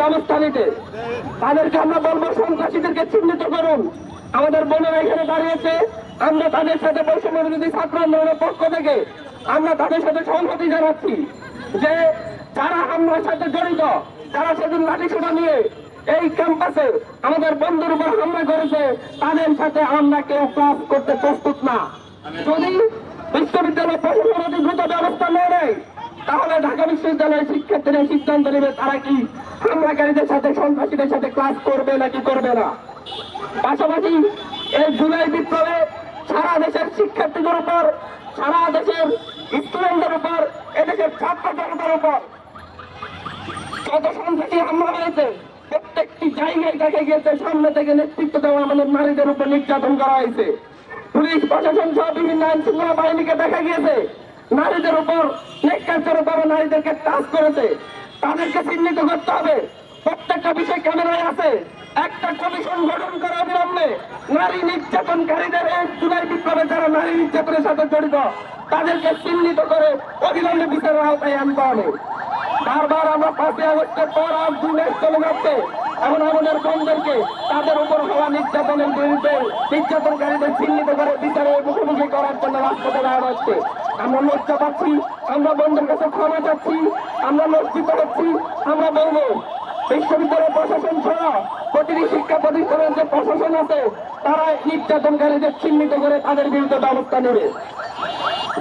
ব্যবস্থা নিতে তাদেরকে আমরা বলব, সন্ত্রাসীদেরকে চিহ্নিত করুন। আমাদের বোনেরা এখানে দাঁড়িয়েছে। আমরা তাদের সাথে বৈষম্য বিরোধী ছাত্র আন্দোলনের পক্ষ থেকে আমরা তাদের সাথে সংহতি জানাচ্ছি যে যারা হামলার সাথে জড়িত, তারা সেদিন লাঠি লাঠিসোটা নিয়ে এই ক্যাম্পাসে আমাদের বন্ধুর উপর হামলা করেছে। তাদের সাথে আমরা কেউ ক্লাস করতে প্রস্তুত না। যদি বিশ্ববিদ্যালয় প্রশাসন অতি দ্রুত ব্যবস্থা নেয় নেয় তাহলে ঢাকা বিশ্ববিদ্যালয়ের শিক্ষার্থীরা সিদ্ধান্ত নেবে তারা কি হামলাকারীদের সাথে, সন্ত্রাসীদের সাথে ক্লাস করবে নাকি করবে না। পাশাপাশি এই জুলাই বিপ্লবে সারা দেশের শিক্ষার্থীদের উপর, সারা দেশের স্টুডেন্টদের উপর, এদেশের ছাত্র জনতার উপর কত সন্ত্রাসী হামলা হয়েছে, প্রত্যেকটি জায়গায় দেখা গিয়েছে, সামনে থেকে নেতৃত্ব দেওয়া আমাদের নারীদের উপর নির্যাতন করা হয়েছে। পুলিশ, প্রশাসন সহ বিভিন্ন আইন শৃঙ্খলা বাহিনীকে দেখা গিয়েছে। নারীদের উপর নেকাচারভাবে নারীদেরকে টাচ করেছে। তাদেরকে চিহ্নিত করতে হবে। প্রত্যেকটা বিষয় ক্যামেরায় আছে। একটা কমিশন গঠন করা অবিলম্বে নারী নির্যাতনকারীদের এই জুলাই বিপ্লবে যারা নারী নির্যাতনের সাথে জড়িত, তাদেরকে চিহ্নিত করে অবিলম্বে বিচারের আওতায় আনতে হবে। বারবার আমরা পাঁচই আগস্টের পর আজ দুই মাস চলে যাচ্ছে। এখন আমাদের বোনদেরকে তাদের উপর হওয়া নির্যাতনের বিরুদ্ধে নির্যাতনকারীদের চিহ্নিত করে বিচারে মুখোমুখি করার জন্য রাস্তাতে দাঁড়ানো হচ্ছে। আমরা লজ্জা পাচ্ছি, আমরা বন্ধুর কাছে ক্ষমা চাচ্ছি, আমরা লজ্জিত হচ্ছি, আমরা বলব বিশ্ববিদ্যালয় প্রশাসন ছাড়া প্রতিটি শিক্ষা প্রতিষ্ঠানের যে প্রশাসন আছে, তারা নির্যাতনকারীদের চিহ্নিত করে তাদের বিরুদ্ধে ব্যবস্থা নেবে।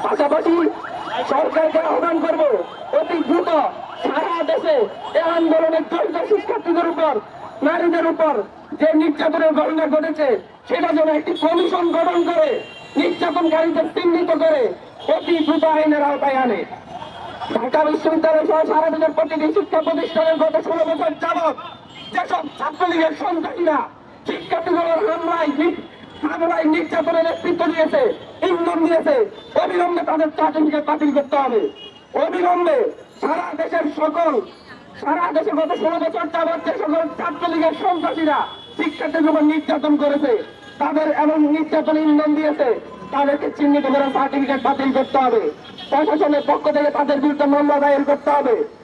পাশাপাশি সরকারকে আহ্বান করব, অতি দ্রুত দেশে এই আন্দোলনের জড়িত শিক্ষার্থীদের উপর, নারীদের উপর যে নির্যাতনের ঘটনা ঘটেছে, সেটা যেন একটি কমিশন গঠন করে, নির্যাতনকারীদের চিহ্নিত করে অতি দ্রুত আইনের আওতায় আনে। ঢাকা বিশ্ববিদ্যালয় সহ সারা দেশের প্রতিটি শিক্ষা প্রতিষ্ঠানের গত ষোলো বছর যাবৎ যেসব ছাত্রলীগের সন্ত্রাসীরা শিক্ষার্থীগুলোর হামলায় হামলায় নির্যাতনের নেতৃত্ব দিয়েছে, ইন্ধন দিয়েছে, অবিলম্বে তাদের সার্টিফিকেট বাতিল করতে হবে। অবিলম্বে সারা দেশের সকল, সারা দেশে গত ষোলো বছর যাবত যে সকল ছাত্রলীগের সন্ত্রাসীরা শিক্ষার্থীদের উপর নির্যাতন করেছে, তাদের এবং নির্যাতন ইন্ধন দিয়েছে, তাদেরকে চিহ্নিত করে সার্টিফিকেট বাতিল করতে হবে। প্রশাসনের পক্ষ থেকে তাদের বিরুদ্ধে মামলা দায়ের করতে হবে।